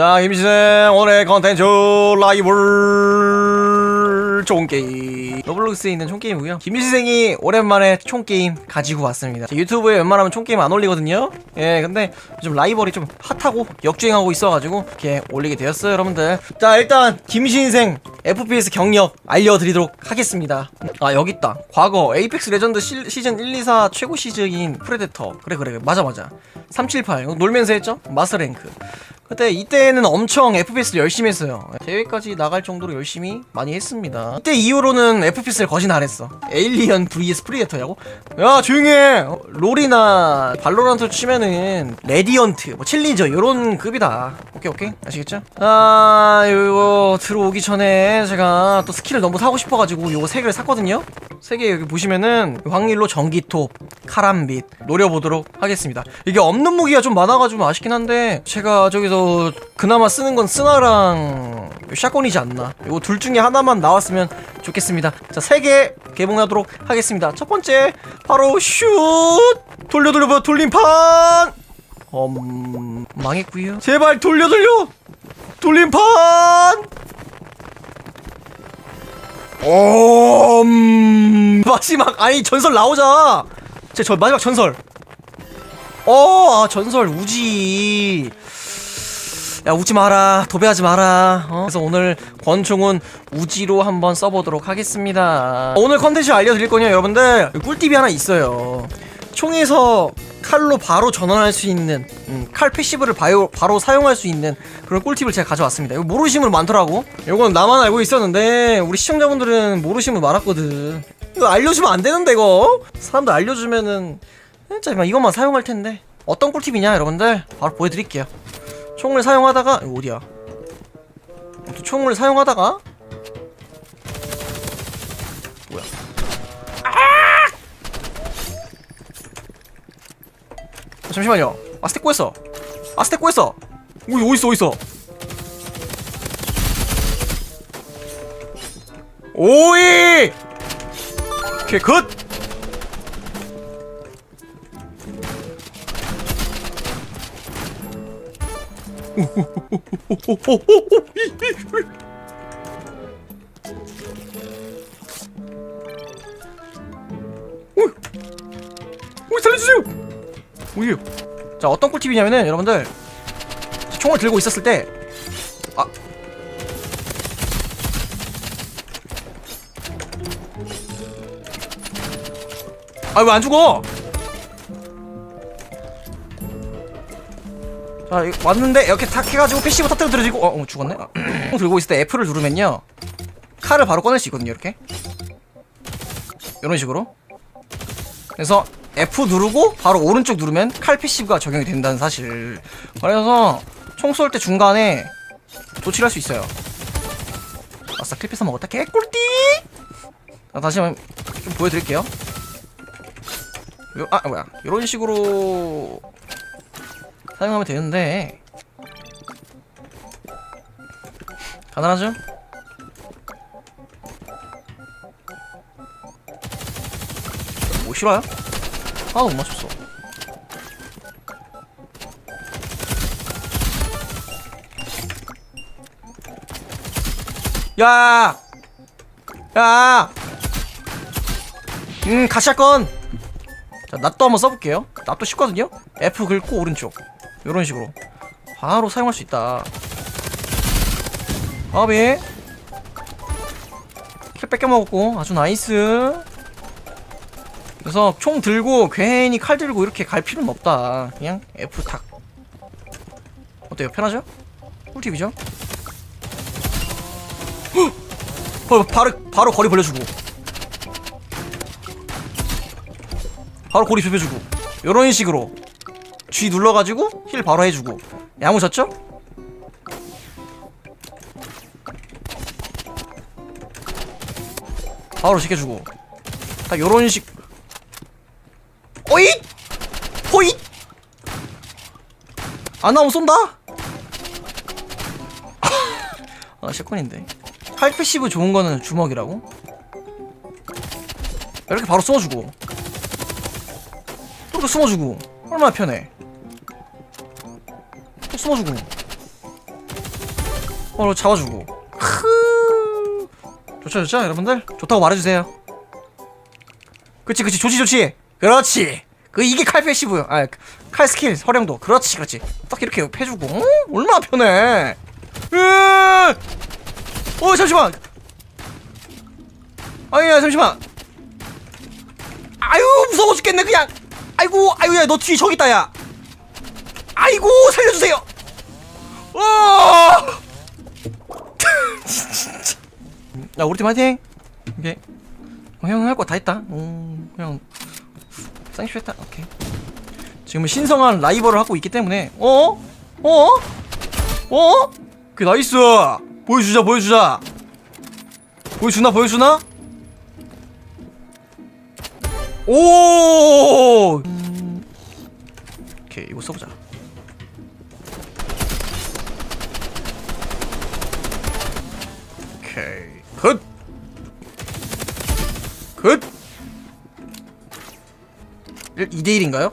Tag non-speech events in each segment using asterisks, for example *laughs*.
자, 김시생 오늘의 컨텐츠 라이벌 총게임. 로블록스에 있는 총게임이고요. 김시생이 오랜만에 총게임 가지고 왔습니다. 제 유튜브에 웬만하면 총게임 안 올리거든요. 예 근데 요즘 라이벌이 좀 핫하고 역주행하고 있어가지고 이렇게 올리게 되었어요 여러분들. 자 일단 김신생 FPS 경력 알려드리도록 하겠습니다. 아 여기 있다. 과거 에이펙스 레전드 시, 시즌 1, 2, 4 최고 시즌인 프레데터. 그래 그래 맞아 맞아. 378 이거 놀면서 했죠? 마스 랭크 그때 이때는 엄청 FPS를 열심히 했어요. 대회까지 나갈 정도로 열심히 많이 했습니다. 이때 이후로는 FPS를 거진 안 했어. 에일리언 vs 프리데터냐고? 야 조용히 해. 어, 롤이나 발로란트 치면은 레디언트, 뭐 챌린저 이런 급이다. 오케이 오케이 아시겠죠? 아 이거 들어오기 전에 제가 또 스킬을 너무 사고 싶어가지고 요거 세 개를 샀거든요. 세개 여기 보시면은 황일로 전기톱, 카람빗 노려보도록 하겠습니다. 이게 없는 무기가 좀 많아가지고 아쉽긴 한데 제가 저기서 그나마 쓰는 건 스나랑 샷건이지 않나. 이거 둘 중에 하나만 나왔으면 좋겠습니다. 자, 세 개 개봉하도록 하겠습니다. 첫 번째 바로 슛 돌려 돌려 봐 돌림판. 음 망했고요. 제발 돌려 돌려 돌림판. 음 마지막 아니 전설 나오자. 제 저 마지막 전설. 어, 아, 전설 우지. 야, 우지 마라. 도배하지 마라. 어? 그래서 오늘 권총은 우지로 한번 써보도록 하겠습니다. 오늘 컨텐츠 알려드릴 거냐, 여러분들? 꿀팁이 하나 있어요. 총에서 칼로 바로 전환할 수 있는 음, 칼 패시브를 바로, 바로 사용할 수 있는 그런 꿀팁을 제가 가져왔습니다. 이거 모르시는 분 많더라고. 이건 나만 알고 있었는데 우리 시청자분들은 모르시는 분 많았거든. 이거 알려주면 안 되는데 이거. 사람들 알려주면은 진짜 막 이것만 사용할 텐데 어떤 꿀팁이냐 여러분들 바로 보여드릴게요. 총을 사용하다가 어디야? 또 총을 사용하다가 뭐야? 아! 잠시만요. 아스텍 꼬였어. 아스텍 꼬였어. 오 어디 있어 어디 있어? 오이. 오케이 굿. 오 살려주세요. 오유. 자 어떤 꿀팁이냐면은 여러분들 총을 들고 있었을 때 아. 아 왜 안 죽어? 자 이거 왔는데 이렇게 탁 해가지고 패시브 터뜨려 들어지고 어, 어 죽었네? 어. *clears throat* 들고 있을 때 F를 누르면요. 칼을 바로 꺼낼 수 있거든요 이렇게. 이런 식으로. 그래서 F 누르고 바로 오른쪽 누르면 칼 패시브가 적용이 된다는 사실. 그래서 총 쏠 때 중간에 도치할 수 있어요. 아싸 클피서 먹었다. 개꿀띠! 자, 다시 한번 좀 보여드릴게요. 요, 아 뭐야. 이런 식으로 사용하면 되는데 가능하죠? 뭐 싫어요? 하나도 못 맞췄어 야! 야! 음, 가시할건 자, 낫도 한번 써볼게요. 낫도 쉽거든요? F 긁고 오른쪽. 요런 식으로. 바로 사용할 수 있다. 아비. 킬 뺏겨 먹었고, 아주 나이스. 그래서 총 들고 괜히 칼 들고 이렇게 갈 필요는 없다. 그냥 F 탁. 어때요? 편하죠? 꿀팁이죠? 헉! 어, 바로, 바로 거리 벌려주고. 바로 고리 좁혀주고 요런 식으로 G 눌러가지고 힐 바로 해주고 야무졌죠? 바로 시켜주고 딱 요런 식 오잇! 호잇! 안 나오면 쏜다? *laughs* 아 샷건인데 팔 패시브 좋은 거는 주먹이라고? 이렇게 바로 쏘주고 또 숨어주고 얼마나 편해 또 숨어주고. 서로 잡아주고. 크. 좋죠 좋죠 여러분들? 좋다고 말해주세요. 그치 그치 좋지 좋지. 그렇지. 그 이게 칼 패시브 아칼 스킬 활용도. 그렇지 그렇지. 딱 이렇게 패주고. 어? 얼마나 편해. 으! 어 잠시만. 아니야 잠시만. 아유 무서워 죽겠네 그냥 아이고 아유 야너 뒤에 저기 있다 야. 아이고 살려주세요. 와 진짜 *laughs* 야 우리 팀 화이팅! 오케이. 어, 형은 할 거 다 했다. 음 그냥 쌍쇼 했다. 오케이. 지금은 신성한 라이벌을 하고 있기 때문에. 어? 어? 어? 그 나이스! 보여주자 보여주자. 보여주나 보여주나? 오 음, 오케이 이거 써보자 오케이 굿 굿! 2대1인가요?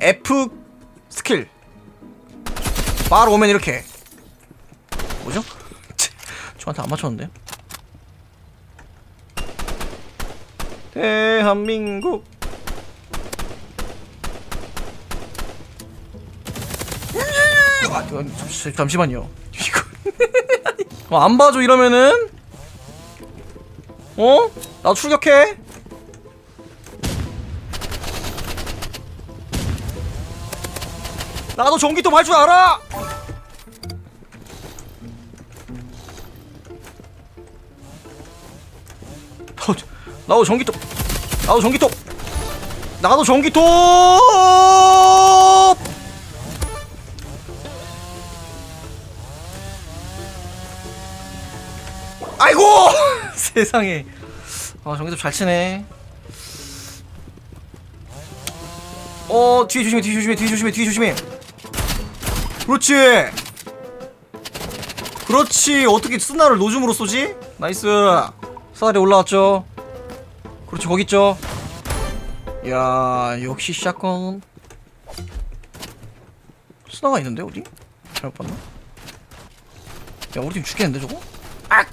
F 스킬 바로 오면 이렇게 뭐죠? 저한테 안 맞췄는데 대한민국. 아, 잠시, 잠시만요. 이거. *laughs* 어, 안 봐줘 이러면은? 어? 나도 출격해? 나도 전기톱 할 줄 알아 나도, 전기톱. 나도 전기톱. 나도 전기톱. 아이고! *laughs* 세상에. 아 전기톱 잘 치네. 어 뒤에 조심해 뒤에 조심해 뒤에 조심해 뒤에 조심해. 그렇지. 그렇지. 어떻게 스나를 노즘으로 쏘지? 나이스. 사다리 올라왔죠 그렇지 거기 있죠? 야 역시 샷건. 스나가 있는데 어디? 잘못 봤나? 야 우리 팀 죽겠는데 저거? 악!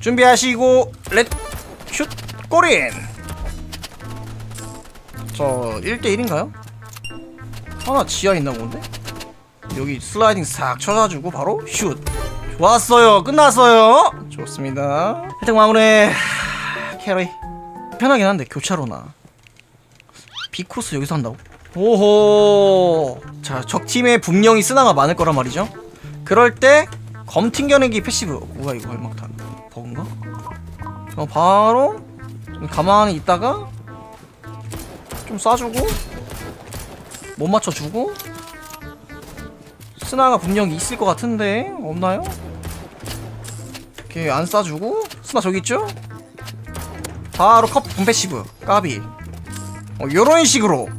준비하시고 렛슛 꼬린 저 1대1인가요? 하나 지하 있나 본데? 여기 슬라이딩 싹 쳐가지고 바로 슛. 좋았어요. 끝났어요. 좋습니다. 1등 마무리 하, 캐리 편하긴 한데 교차로나. 비크로스 여기서 한다고? 오호. 자 적팀에 분명히 쓰나가 많을 거란 말이죠. 그럴 때 검 튕겨내기 패시브. 뭐야 이거 얼막탄. 버그인가? 어 바로 좀 가만히 있다가 좀 쏴주고 못 맞춰주고 스나가 분명히 있을 것 같은데 없나요? 이렇게 안 쏴주고 스나 저기 있죠? 바로 컵 분패시브 까비 어 요런 식으로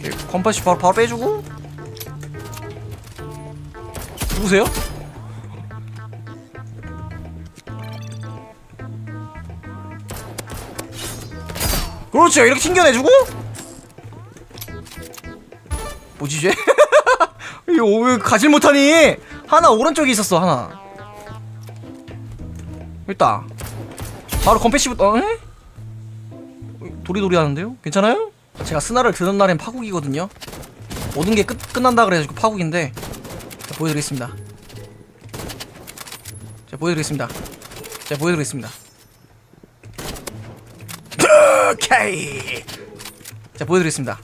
이렇게 컴패시 바로 바로 빼주고 누구세요? 그렇죠 이렇게 튕겨내주고 뭐지 쟤? *laughs* 이거 왜 가질 못하니? 하나 오른쪽에 있었어 하나 있다 바로 컴패시브 어? 에? 도리도리 하는데요? 괜찮아요? 제가 스나를 드는 날엔 파국이거든요 모든 게 끝, 끝난다 그래가지고 파국인데 자, 보여드리겠습니다 자 보여드리겠습니다 자 보여드리겠습니다 오케이 자 보여드리겠습니다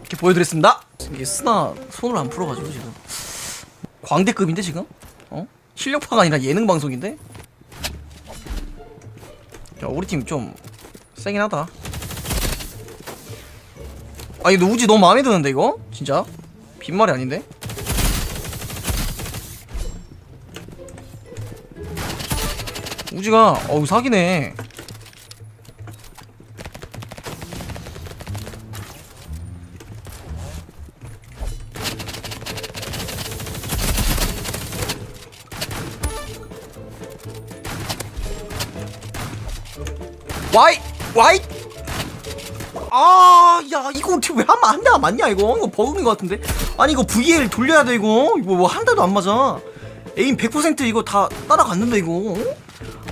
이렇게 보여드리겠습니다 이게 스나 손을 안 풀어가지고 지금 광대급인데 지금? 어? 실력파가 아니라 예능 방송인데? 야 우리 팀 좀 세긴 하다 아니 너 우지 너무 마음에 드는데 이거? 진짜? 빈말이 아닌데? 우지가 어우 사기네. 와이 와이. 아야 이거 어떻게 왜 하면 안돼 맞냐? 이거 이거 버그인 것 같은데? 아니 이거 VL 돌려야 돼 이거. 이거 뭐 한 대도 안 맞아. 에임 100% 이거 다 따라갔는데 이거.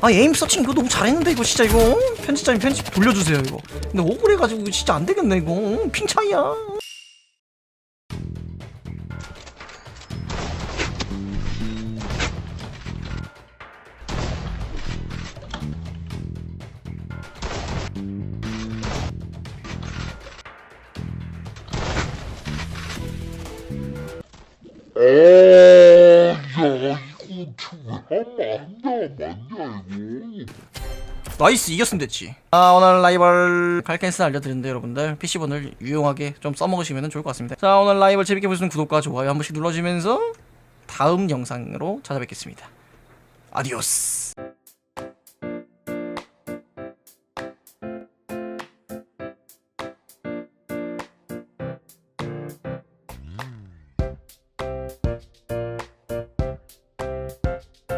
아 에임 서칭 이거 너무 잘했는데 이거 진짜 이거 편집자님 편집 돌려주세요 이거. 근데 억울해가지고 진짜 안 되겠네 이거. 핑 차이야 나이스 이겼으면 됐지. 아 오늘 라이벌 갈캔스 알려드렸는데 여러분들 PC본을 유용하게 좀 써먹으시면 좋을 것 같습니다. 자 오늘 라이벌 재밌게 보시는 구독과 좋아요 한 번씩 눌러주면서 다음 영상으로 찾아뵙겠습니다. 아디오스